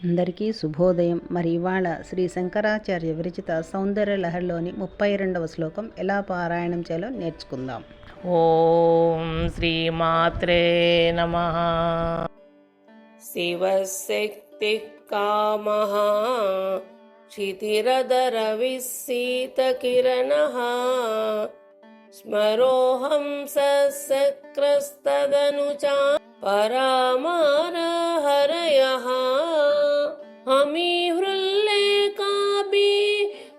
అందరికీ శుభోదయం. మరి ఇవాళ శ్రీ శంకరాచార్య విరచిత సౌందర్య లహర్లోని ముప్పై రెండవ శ్లోకం ఎలా పారాయణం చేయాలో నేర్చుకుందాం. ఓం శ్రీమాత్రే నమ. శివశక్తి కామ. క్షితిరదర విసీత కిరణ స్మరోహం సక్రస్తదనుచా పరామార హరయ अमीहृल्ले हृल्लेकापि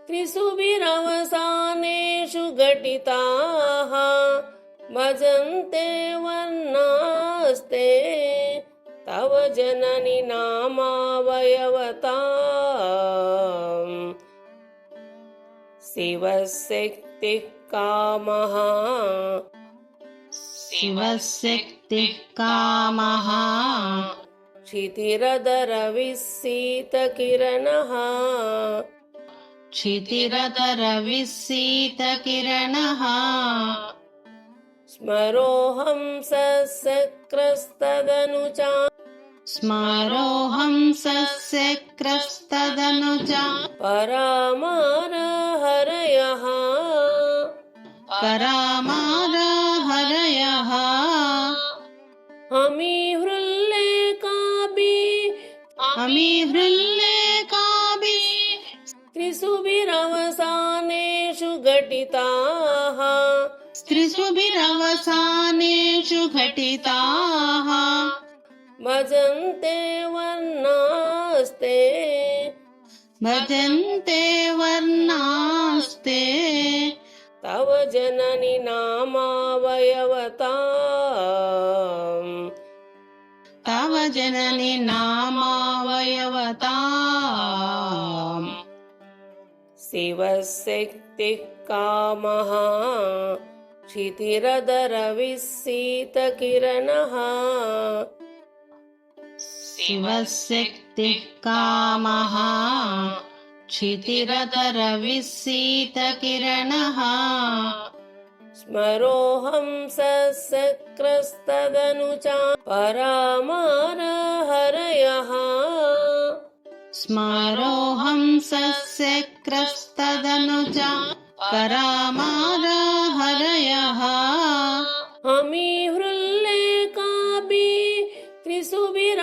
त्रिसुभिरवसानेषु घटिताः। भजन्ते वर्णास्ते तव जननि नामावयवता शिवशक्तिः कामः। शिवशक्तिः कामः। क्षितिरदरविस्सीतकिरणः। क्षितिरतरविस्सीतकिरणः स्मरोऽहं सस्यक्रस्तदनुचा स्मरोऽहं सस्यक्रस्तदनुजा परामारहरयः। परामारहरयः। हमीहृल्लेकापि अमीहृल्लेकाभि त्रिसुभिरवसानेषु घटिताः। स्त्रिषुभिरवसानेषु घटिताः। भजन्ते वर्णास्ते। भजन्ते वर्णास्ते। तव जननि नामावयवता तव जननि नामावयवताम् शिवशक्तिः कामः क्षितिरदरविस्सीतकिरणः शिवशक्तिः कामः क्षितिरतरविस्सीतकिरणः स्मरोऽहं सक्रस्तदनुचा परामारहरयः स्मरोऽहं सस्यक्रस्तदनुजा परामारहरयः हमी हृल्लेकापि त्रिसुभिरवसानेषु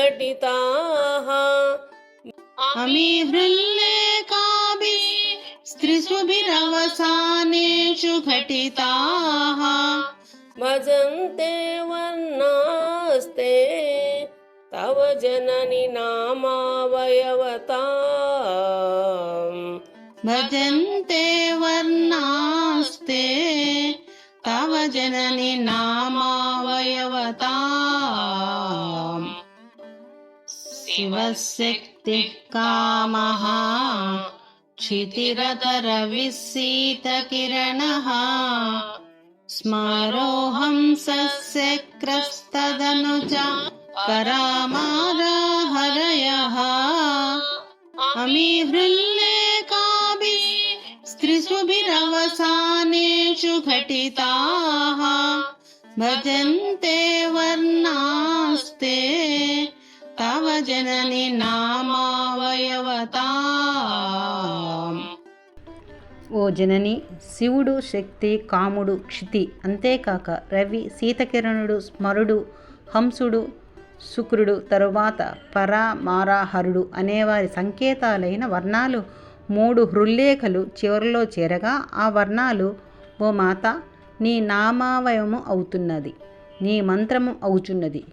घटिताः। हमी हृल्लेका स्त्रिषुभिरवसानेषु घटिताः। भजन्ते वर्णास्ते तव जननि नामावयवता भजन्ते वर्णास्ते तव जननि नामावयवताम्। शिवशक्तिः कामः क्षितिरतरविशीतकिरणः स्मारोऽहंसस्य क्रस्तदनु च परामाराहरयः अमीहृल्ले स्त्रिसुभिरवसानेषु घटिताः। भजन्ते वर्णास्ते तव जननि नामावयवता। ఓ జనని శివుడు శక్తి కాముడు క్షితి. అంతేకాక రవి సీతకిరణుడు స్మరుడు హంసుడు శుక్రుడు తరువాత పర మారాహరుడు అనేవారి సంకేతాలైన వర్ణాలు మూడు హృల్లేఖలు చివరిలో చేరగా ఆ వర్ణాలు ఓ మాత నీ నామావయము అవుతున్నది నీ మంత్రము అవుచున్నది.